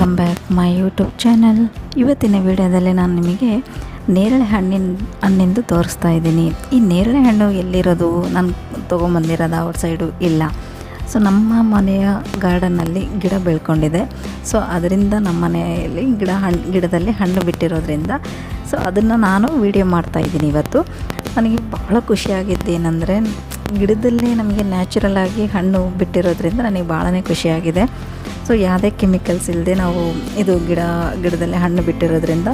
ಮೈ YouTube channel ಇವತ್ತಿನ ವಿಡಿಯೋದಲ್ಲಿ ನಾನು ನಿಮಗೆ ನೇರಳೆ ಹಣ್ಣಿನ ಹಣ್ಣಿಂದು ತೋರಿಸ್ತಾ ಇದ್ದೀನಿ. ಈ ನೇರಳೆ ಹಣ್ಣು ಎಲ್ಲಿರೋದು? ನಾನು ತೊಗೊಂಬಂದಿರೋದು ಔಟ್ ಸೈಡು ಇಲ್ಲ. ಸೊ ನಮ್ಮ ಮನೆಯ ಗಾರ್ಡನ್ನಲ್ಲಿ ಗಿಡ ಬೆಳ್ಕೊಂಡಿದೆ. ಸೊ ಅದರಿಂದ ನಮ್ಮ ಮನೆಯಲ್ಲಿ ಗಿಡ ಹಣ್ಣು ಗಿಡದಲ್ಲಿ ಹಣ್ಣು ಬಿಟ್ಟಿರೋದ್ರಿಂದ ಸೊ ಅದನ್ನು ನಾನು ವೀಡಿಯೋ ಮಾಡ್ತಾ ಇದ್ದೀನಿ ಇವತ್ತು. ನನಗೆ ಭಾಳ ಖುಷಿಯಾಗಿದ್ದೇನೆಂದರೆ ಗಿಡದಲ್ಲೇ ನಮಗೆ ನ್ಯಾಚುರಲ್ ಆಗಿ ಹಣ್ಣು ಬಿಟ್ಟಿರೋದ್ರಿಂದ ನನಗೆ ಭಾಳನೇ ಖುಷಿಯಾಗಿದೆ. ಸೊ ಯಾವುದೇ ಕೆಮಿಕಲ್ಸ್ ಇಲ್ಲದೆ ನಾವು ಇದು ಗಿಡ, ಗಿಡದಲ್ಲಿ ಹಣ್ಣು ಬಿಟ್ಟಿರೋದ್ರಿಂದ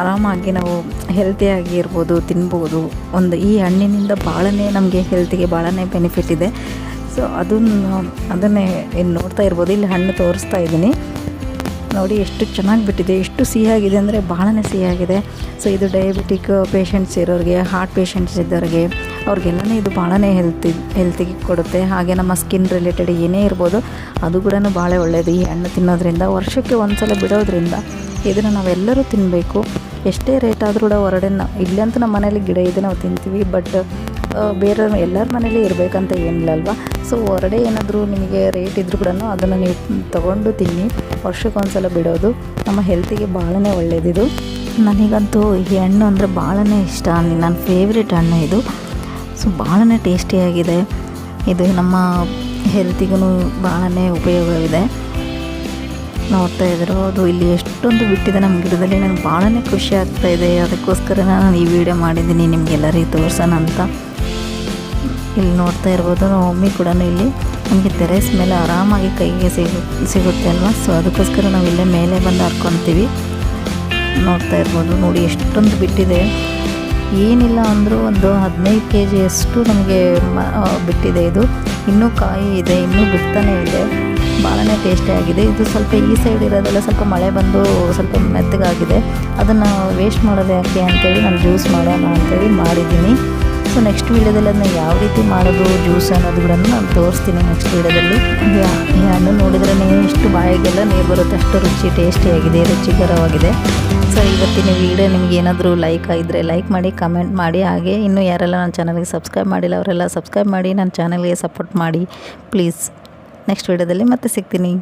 ಆರಾಮಾಗಿ ನಾವು ಹೆಲ್ತಿಯಾಗಿ ಇರ್ಬೋದು, ತಿನ್ಬೋದು. ಒಂದು ಈ ಹಣ್ಣಿನಿಂದ ಭಾಳನೇ ನಮಗೆ ಹೆಲ್ತಿಗೆ ಭಾಳನೇ ಬೆನಿಫಿಟ್ ಇದೆ. ಸೊ ಅದನ್ನು, ಅದನ್ನೇ ಏನು ನೋಡ್ತಾ ಇರ್ಬೋದು. ಇಲ್ಲಿ ಹಣ್ಣು ತೋರಿಸ್ತಾ ಇದ್ದೀನಿ. ನೋಡಿ, ಎಷ್ಟು ಚೆನ್ನಾಗಿ ಬಿಟ್ಟಿದೆ. ಎಷ್ಟು ಸಿಹಿಯಾಗಿದೆ ಅಂದರೆ ಭಾಳನೇ ಸಿಹಿಯಾಗಿದೆ. ಸೊ ಇದು ಡಯಾಬಿಟಿಕ್ ಪೇಷಂಟ್ಸ್ ಇರೋರಿಗೆ ಹಾರ್ಟ್ ಪೇಷಂಟ್ಸ್ ಇದ್ದವ್ರಿಗೆ ಅವ್ರಿಗೆಲ್ಲನೇ ಇದು ಭಾಳನೇ ಹೆಲ್ತಿ ಹೆಲ್ತಿಗೆ ಕೊಡುತ್ತೆ. ಹಾಗೆ ನಮ್ಮ ಸ್ಕಿನ್ ರಿಲೇಟೆಡ್ ಏನೇ ಇರ್ಬೋದು, ಅದು ಕೂಡ ಭಾಳ ಒಳ್ಳೆಯದು ಈ ಹಣ್ಣು ತಿನ್ನೋದ್ರಿಂದ, ವರ್ಷಕ್ಕೆ ಒಂದು ಸಲ ಬಿಡೋದ್ರಿಂದ ಇದನ್ನು ನಾವೆಲ್ಲರೂ ತಿನ್ನಬೇಕು ಎಷ್ಟೇ ರೇಟ್ ಆದರೂ ಕೂಡ ಹೊರಡನ್ನು ಇಲ್ಲಂತೂ ನಮ್ಮ ಮನೇಲಿ ಗಿಡ ಇದೆ, ನಾವು ತಿಂತೀವಿ. ಬಟ್ ಬೇರೆ ಎಲ್ಲರ ಮನೇಲಿ ಇರಬೇಕಂತ ಏನಿಲ್ಲ ಅಲ್ವಾ ಸೊ ಹೊರಡೆ ಏನಾದರೂ ನಿಮಗೆ ರೇಟ್ ಇದ್ದರೂ ಕೂಡ ಅದನ್ನು ನೀವು ತಗೊಂಡು ತಿನ್ನಿ. ವರ್ಷಕ್ಕೊಂದು ಸಲ ಬಿಡೋದು ನಮ್ಮ ಹೆಲ್ತಿಗೆ ಭಾಳನೇ ಒಳ್ಳೆಯದಿದು ನನಗಂತೂ ಈ ಹಣ್ಣು ಅಂದರೆ ಭಾಳನೇ ಇಷ್ಟ. ನನ್ನ ಫೇವ್ರೆಟ್ ಹಣ್ಣು ಇದು. ಸೊ ಭಾಳ ಟೇಸ್ಟಿಯಾಗಿದೆ. ಇದು ನಮ್ಮ ಹೆಲ್ತಿಗೂ ಭಾಳ ಉಪಯೋಗವಿದೆ. ನೋಡ್ತಾ ಇದ್ರು, ಅದು ಇಲ್ಲಿ ಎಷ್ಟೊಂದು ಬಿಟ್ಟಿದೆ ನಮ್ಮ ಗಿಡದಲ್ಲಿ. ನನಗೆ ಭಾಳ ಖುಷಿ ಆಗ್ತಾ ಇದೆ. ಅದಕ್ಕೋಸ್ಕರ ನಾನು ಈ ವಿಡಿಯೋ ಮಾಡಿದ್ದೀನಿ. ನಿಮಗೆಲ್ಲರಿಗೆ ತೋರ್ಸೋಣ ಅಂತ. ಇಲ್ಲಿ ನೋಡ್ತಾ ಇರ್ಬೋದು ನಮ್ಮ ಮಮ್ಮಿ ಕೂಡ ಇಲ್ಲಿ ನಮಗೆ ತೆರೆಸ್ ಮೇಲೆ ಆರಾಮಾಗಿ ಕೈಗೆ ಸಿಗು, ಸಿಗುತ್ತೆ ಅಲ್ವಾ? ಸೊ ಅದಕ್ಕೋಸ್ಕರ ನಾವು ಇಲ್ಲೇ ಮೇಲೆ ಬಂದು ಹರ್ಕೊತೀವಿ. ನೋಡ್ತಾ ಇರ್ಬೋದು, ನೋಡಿ ಎಷ್ಟೊಂದು ಬಿಟ್ಟಿದೆ. ಏನಿಲ್ಲ ಅಂದರೂ ಒಂದು ಹದಿನೈದು ಕೆ ಜಿಯಷ್ಟು ನಮಗೆ ಬಿಟ್ಟಿದೆ ಇದು. ಇನ್ನೂ ಕಾಯಿ ಇದೆ, ಇನ್ನೂ ಬಿಡ್ತಾನೆ ಇದೆ. ಭಾಳನೇ ಟೇಸ್ಟಿಯಾಗಿದೆ ಇದು ಸ್ವಲ್ಪ ಈ ಸೈಡ್ ಇರೋದೆಲ್ಲ ಸ್ವಲ್ಪ ಮಳೆ ಬಂದು ಸ್ವಲ್ಪ ಮೆತ್ತಗಾಗಿದೆ. ಅದನ್ನು ವೇಸ್ಟ್ ಮಾಡೋದು ಯಾಕೆ ಅಂತೇಳಿ ನಾನು ಜ್ಯೂಸ್ ಮಾಡೋಣ ಅಂತೇಳಿ ಮಾಡಿದ್ದೀನಿ. ಸೊ ನೆಕ್ಸ್ಟ್ ವೀಡಿಯೋದಲ್ಲಿ ಅದನ್ನ ಯಾವ ರೀತಿ ಮಾಡೋದು ಜ್ಯೂಸ್ ಅನ್ನೋದು ಕೂಡ ನಾನು ತೋರಿಸ್ತೀನಿ ನೆಕ್ಸ್ಟ್ ವೀಡಿಯೋದಲ್ಲಿ ಈ ಹಣ್ಣು ನೋಡಿದ್ರೆ ಎಷ್ಟು ಬಾಯಿಗೆಲ್ಲ ನೀರು ಬರುತ್ತೆ, ಅಷ್ಟು ರುಚಿ ಟೇಸ್ಟಿಯಾಗಿದೆ ರುಚಿಕರವಾಗಿದೆ. ಸೊ ಇವತ್ತಿನ ವೀಡಿಯೋ ನಿಮ್ಗೆ ಏನಾದರೂ ಲೈಕ್ ಆಗಿದ್ರೆ ಲೈಕ್ ಮಾಡಿ ಕಮೆಂಟ್ ಮಾಡಿ. ಹಾಗೆ ಇನ್ನೂ ಯಾರೆಲ್ಲ ನನ್ನ ಚಾನಲ್ಗೆ ಸಬ್ಸ್ಕ್ರೈಬ್ ಮಾಡಿಲ್ಲ, ಅವರೆಲ್ಲ ಸಬ್ಸ್ಕ್ರೈಬ್ ಮಾಡಿ, ನನ್ನ ಚಾನಲ್ಗೆ ಸಪೋರ್ಟ್ ಮಾಡಿ. ಪ್ಲೀಸ್ ನೆಕ್ಸ್ಟ್ ವೀಡಿಯೋದಲ್ಲಿ ಮತ್ತೆ ಸಿಗ್ತೀನಿ.